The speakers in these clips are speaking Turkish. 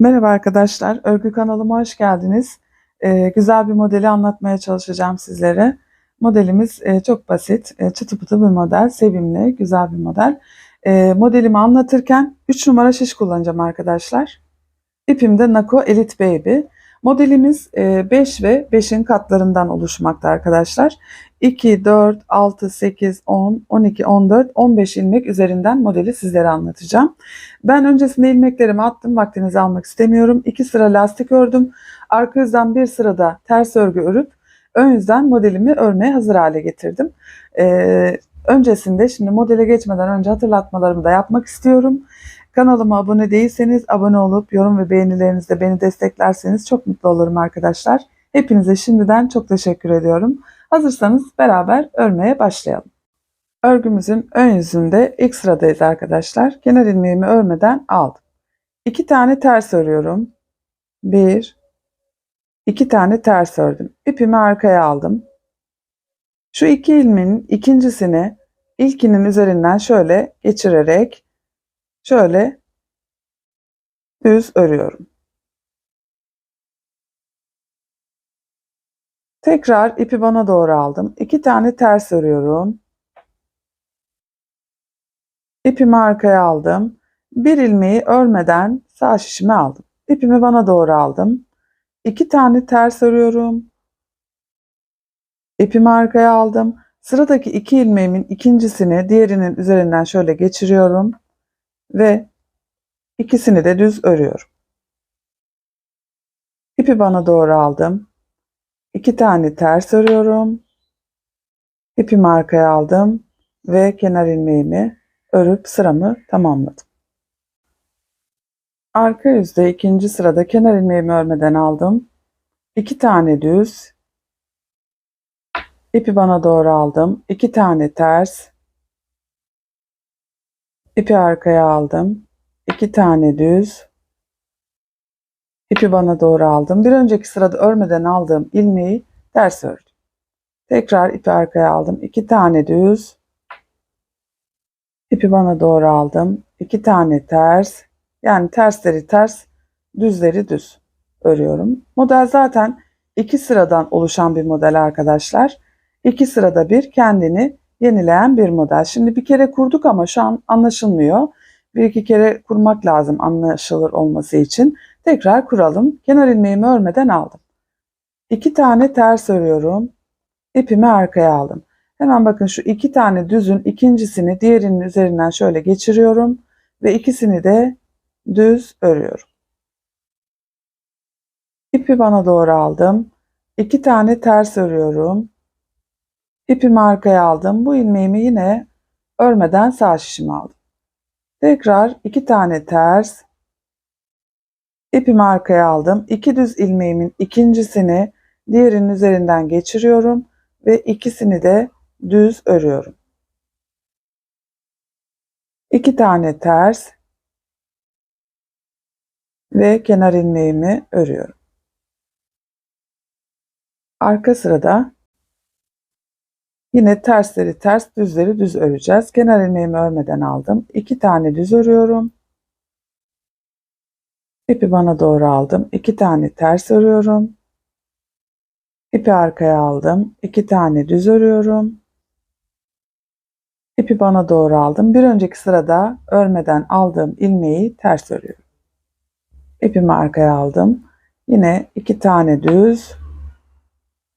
Merhaba arkadaşlar, örgü kanalıma hoş geldiniz. Ee, güzel bir modeli anlatmaya çalışacağım sizlere. Modelimiz e, çok basit, e, çıtı pıtı bir model, sevimli, güzel bir model. E, modelimi anlatırken 3 numara şiş kullanacağım arkadaşlar. İpim de Nako Elite Baby. Modelimiz 5 ve 5'in katlarından oluşmakta arkadaşlar. 2, 4, 6, 8, 10, 12, 14, 15 ilmek üzerinden modeli sizlere anlatacağım. Ben öncesinde ilmeklerimi attım. Vaktinizi almak istemiyorum. 2 sıra lastik ördüm. Arka yüzden bir sırada ters örgü örüp ön yüzden modelimi örmeye hazır hale getirdim. Ee, öncesinde şimdi modele geçmeden önce hatırlatmalarımı da yapmak istiyorum. Kanalıma abone değilseniz abone olup yorum ve beğenilerinizle beni desteklerseniz çok mutlu olurum arkadaşlar. Hepinize şimdiden çok teşekkür ediyorum. Hazırsanız beraber örmeye başlayalım. Örgümüzün ön yüzünde ilk sıradayız arkadaşlar. Kenar ilmeğimi örmeden aldım. İki tane ters örüyorum. Bir, iki tane ters ördüm. İpimi arkaya aldım. Şu iki ilmeğin ikincisini ilkinin üzerinden şöyle geçirerek şöyle düz örüyorum. Tekrar ipi bana doğru aldım. İki tane ters örüyorum. İpimi arkaya aldım. Bir ilmeği örmeden sağ şişimi aldım. İpimi bana doğru aldım. İki tane ters örüyorum. İpimi arkaya aldım. Sıradaki iki ilmeğimin ikincisini diğerinin üzerinden şöyle geçiriyorum ve ikisini de düz örüyorum. İpi bana doğru aldım. İki tane ters örüyorum. İpimi arkaya aldım ve kenar ilmeğimi örüp sıramı tamamladım. Arka yüzde ikinci sırada kenar ilmeğimi örmeden aldım. İki tane düz. İpi bana doğru aldım. İki tane ters. İpi arkaya aldım. İki tane düz. İpi bana doğru aldım. Bir önceki sırada örmeden aldığım ilmeği ters ördüm. Tekrar ipi arkaya aldım. İki tane düz. İpi bana doğru aldım. İki tane ters. Yani tersleri ters, düzleri düz örüyorum. Model zaten iki sıradan oluşan bir model arkadaşlar. İki sırada bir kendini yenileyen bir model. Şimdi bir kere kurduk ama şu an anlaşılmıyor. Bir iki kere kurmak lazım anlaşılır olması için. Tekrar kuralım. Kenar ilmeğimi örmeden aldım. İki tane ters örüyorum. İpimi arkaya aldım. Hemen bakın şu iki tane düzün ikincisini diğerinin üzerinden şöyle geçiriyorum. Ve ikisini de düz örüyorum. İpi bana doğru aldım. İki tane ters örüyorum. İpimi arkaya aldım. Bu ilmeğimi yine örmeden sağ şişime aldım. Tekrar iki tane ters. İpimi arkaya aldım. İki düz ilmeğimin ikincisini diğerinin üzerinden geçiriyorum ve ikisini de düz örüyorum. İki tane ters ve kenar ilmeğimi örüyorum. Arka sırada yine tersleri ters, düzleri düz öreceğiz. Kenar ilmeğimi örmeden aldım. İki tane düz örüyorum. İpi bana doğru aldım. İki tane ters örüyorum. İpi arkaya aldım. İki tane düz örüyorum. İpi bana doğru aldım. Bir önceki sırada örmeden aldığım ilmeği ters örüyorum. İpimi arkaya aldım. Yine iki tane düz.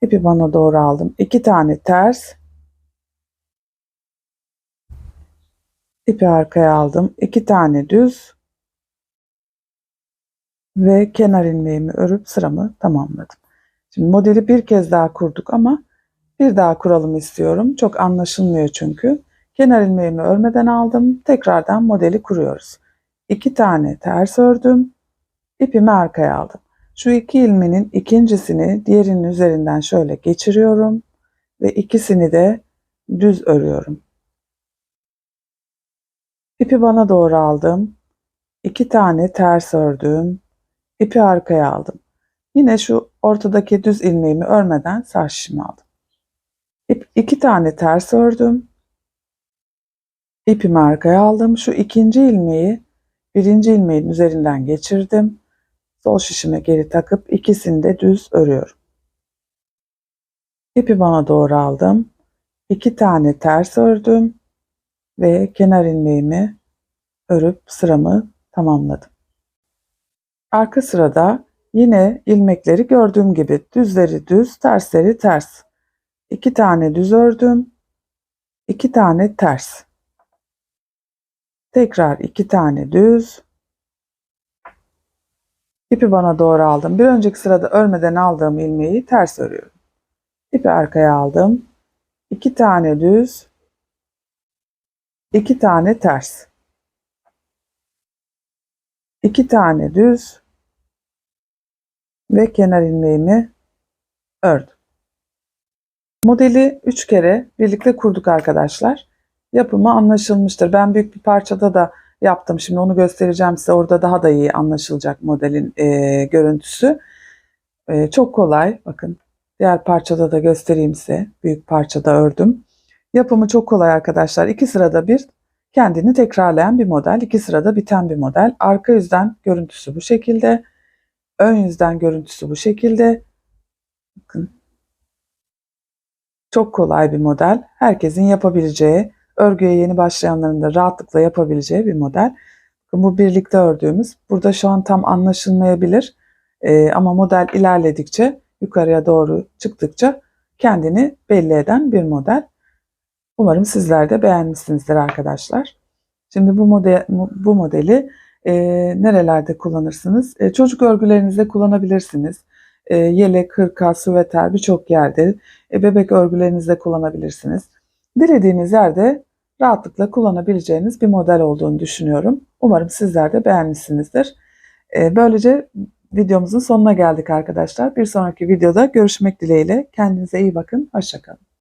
İpi bana doğru aldım. İki tane ters. İpi arkaya aldım. İki tane düz. Ve kenar ilmeğimi örüp sıramı tamamladım. Şimdi modeli bir kez daha kurduk ama bir daha kuralım istiyorum. Çok anlaşılmıyor çünkü. Kenar ilmeğimi örmeden aldım. Tekrardan modeli kuruyoruz. İki tane ters ördüm. İpimi arkaya aldım. Şu iki ilmeğin ikincisini diğerinin üzerinden şöyle geçiriyorum ve ikisini de düz örüyorum. İpi bana doğru aldım. İki tane ters ördüm. İpi arkaya aldım. Yine şu ortadaki düz ilmeğimi örmeden şişimi aldım. İp, iki tane ters ördüm. İpimi arkaya aldım. Şu ikinci ilmeği birinci ilmeğin üzerinden geçirdim. sol şişime geri takıp ikisini de düz örüyorum. İpi bana doğru aldım. İki tane ters ördüm ve kenar ilmeğimi örüp sıramı tamamladım. Arka sırada yine ilmekleri gördüğüm gibi düzleri düz, tersleri ters. İki tane düz ördüm. iki tane ters. Tekrar iki tane düz. İpi bana doğru aldım. Bir önceki sırada örmeden aldığım ilmeği ters örüyorum. İpi arkaya aldım. iki tane düz. İki tane ters. iki tane düz ve kenar ilmeğimi ördüm. Modeli 3 kere birlikte kurduk arkadaşlar. Yapımı anlaşılmıştır. Ben büyük bir parçada da yaptım. Şimdi onu göstereceğim size. Orada daha da iyi anlaşılacak modelin e, görüntüsü. E, çok kolay. Bakın diğer parçada da göstereyim size. Büyük parçada ördüm. Yapımı çok kolay arkadaşlar. İki sırada bir kendini tekrarlayan bir model. iki sırada biten bir model. Arka yüzden görüntüsü bu şekilde. Ön yüzden görüntüsü bu şekilde. Bakın. Çok kolay bir model. Herkesin yapabileceği, örgüye yeni başlayanların da rahatlıkla yapabileceği bir model. Bu birlikte ördüğümüz. Burada şu an tam anlaşılmayabilir. Ee, ama model ilerledikçe, yukarıya doğru çıktıkça kendini belli eden bir model. Umarım sizler de beğenmişsinizdir arkadaşlar. Şimdi bu, model, bu modeli e, nerelerde kullanırsınız? E, çocuk örgülerinizde kullanabilirsiniz. E, yelek, hırka, süveter birçok yerde. E, bebek örgülerinizde kullanabilirsiniz. Dilediğiniz yerde rahatlıkla kullanabileceğiniz bir model olduğunu düşünüyorum. Umarım sizler de beğenmişsinizdir. E, böylece videomuzun sonuna geldik arkadaşlar. Bir sonraki videoda görüşmek dileğiyle. Kendinize iyi bakın. Hoşçakalın.